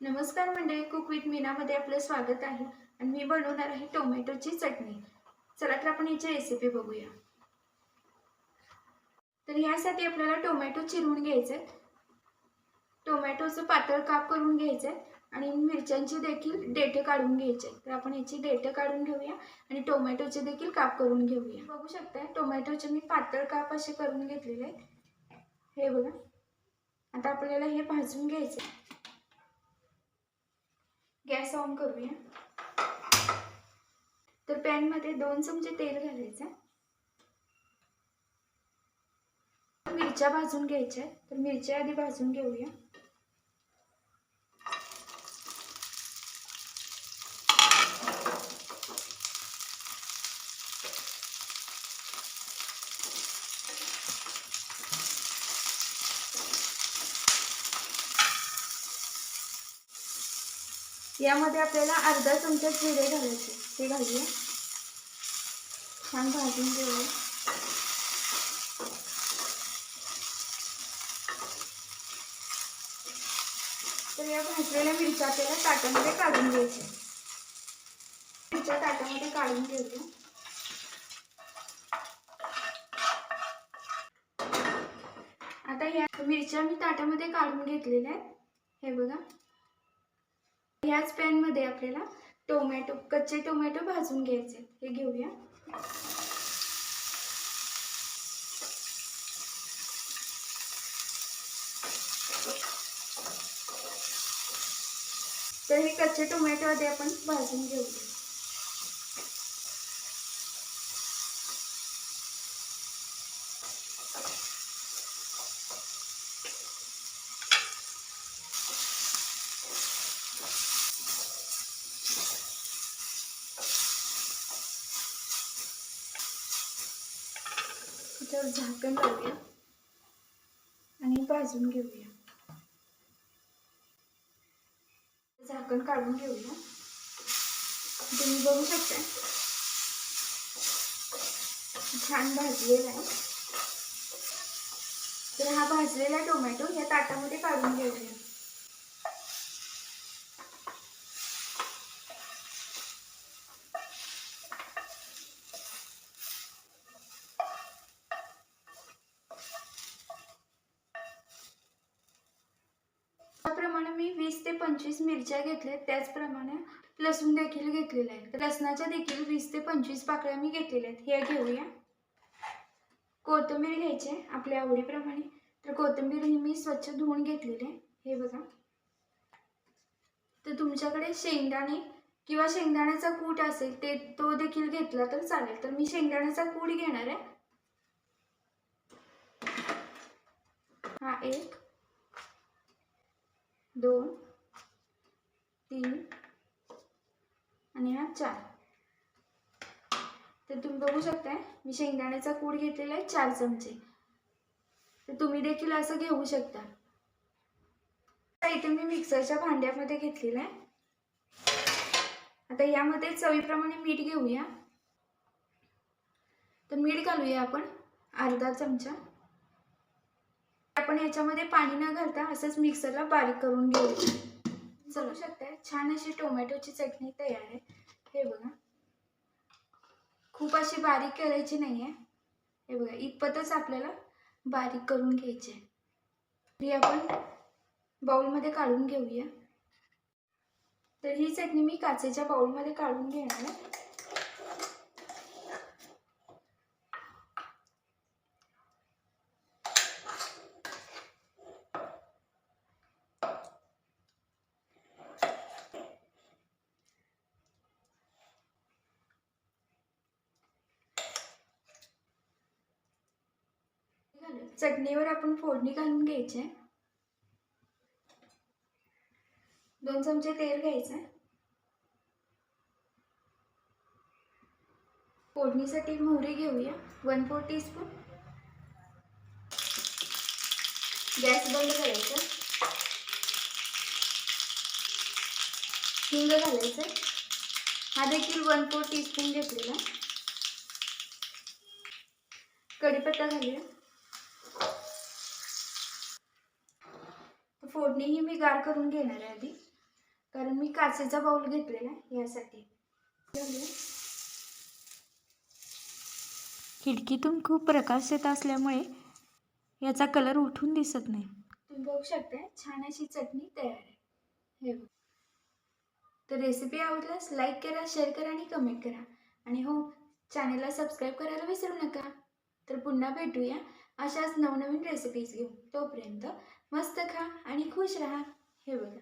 नमस्कार मंडळी cook with मीनामध्ये आपलं स्वागत आहे. आणि मी बनवणार आहे टोमॅटोची चटणी. चला तर आपण याची रेसिपी बघूया. तर ह्यासाठी आपल्याला टोमॅटो चिरून घ्यायचे टोमॅटोचं पातळ काप करून घ्यायचं आणि मिरच्यांची देखील देठे काढून घ्यायचे तर आपण याची देठे काढून घेऊया आणि टोमॅटोचे देखील काप करून घेऊया. बघू शकता टोमॅटोचे मी पातळ काप असे करून घेतलेले आहेत. हे बघा. आता आपल्याला हे भाजून घ्यायचे आहे. गॅस ऑन करूया. तर पॅनमध्ये दोन चमचे तेल घालायचं. मिरच्या भाजून घ्यायच्या तर मिरच्या आधी भाजून घेऊया. यामध्ये आपल्याला अर्धा चमचा जिरे घालायचे. ते घालूया. छान भाजून घेऊया. तर या भाजलेल्या मिरच्या आपल्याला ताटामध्ये काढून घ्यायच्या. मिरच्या ताटामध्ये काढून घेऊया. आता या मिरच्या मी ताटामध्ये काढून घेतलेल्या आहेत. हे बघा. ह्याच पॅनमध्ये आपल्याला टोमॅटो कच्चे टोमॅटो भाजून घ्यायचे. हे घेऊया. तर हे कच्चे टोमॅटो आधी आपण भाजून घेऊया. याच्यावर झाकण लावूया. आणि भाजून घेऊया. झाकण काढून घेऊया. तुम्ही बघू शकता. छान भाजलेला आहे. तर हा भाजलेला टोमॅटो या ताटामध्ये काढून घेऊया त्याप्रमाणे मी वीस ते पंचवीस मिरच्या घेतल्या त्याचप्रमाणे लसूण देखील घेतलेला आहे. तर लसणाच्या देखील वीस ते पंचवीस पाकळ्या मी घेतलेल्या आहेत. हे घेऊया. कोथिंबीर घ्यायचे आपल्या आवडीप्रमाणे. तर कोथिंबीर ही मी स्वच्छ धुवून घेतलेली आहे. हे बघा. तर तुमच्याकडे शेंगदाणे किंवा शेंगदाण्याचा कूट असेल ते तो देखील घेतला तर चालेल. तर मी शेंगदाण्याचा कूट घेणार आहे. हा एक दोन तीन आणि हा चार. तर तुम्ही बघू शकताय मी शेंगदाण्याचा कूड घेतलेला आहे चार चमचे. तर तुम्ही देखील असं घेऊ शकता. आता इथे मी मिक्सरच्या भांड्यामध्ये घेतलेला आहे. आता यामध्ये चवीप्रमाणे मीठ घेऊया. तर मीठ घालूया आपण अर्धा चमचा. आपण याच्यामध्ये पाणी न घालता असंच मिक्सरला बारीक करून घेऊया. चलू. शकते छान अशी टोमॅटोची चटणी तयार आहे. हे बघा. खूप अशी बारीक करायची नाही आहे हे बघा इतपतच आपल्याला बारीक करून घ्यायची आहे. ही आपण बाउलमध्ये काढून घेऊया. तर ही चटणी मी काचेच्या बाउलमध्ये काढून घेणार आहे. चटणीवर आपण फोडणी घालून घ्यायची आहे. दोन चमचे तेल घ्यायचं फोडणीसाठी मोहरी घेऊया. वन फोर टीस्पून गॅस बंद करायचा हिंग घालायचं हा देखील वन फोर टीस्पून घेतलेला कढीपत्ता घालूया. फोडणी ही मी गार करून घेणार आहे आधी. कारण मी काचेचा बाऊल घेतलेला आहे यासाठी. खिडकीतून खूप प्रकाश येत असल्यामुळे याचा कलर उठून दिसत नाही. तुम्ही बघू शकता छान अशी चटणी तयार आहे. हे बघ. तर रेसिपी आवडल्यास लाईक करा शेअर करा आणि कमेंट करा. आणि हो चॅनलला सबस्क्राईब करायला विसरू नका. तर पुन्हा भेटूया. अशाच नवनवीन रेसिपीज घेऊन तोपर्यंत मस्त खा आणि खुश राहा. हे बघा.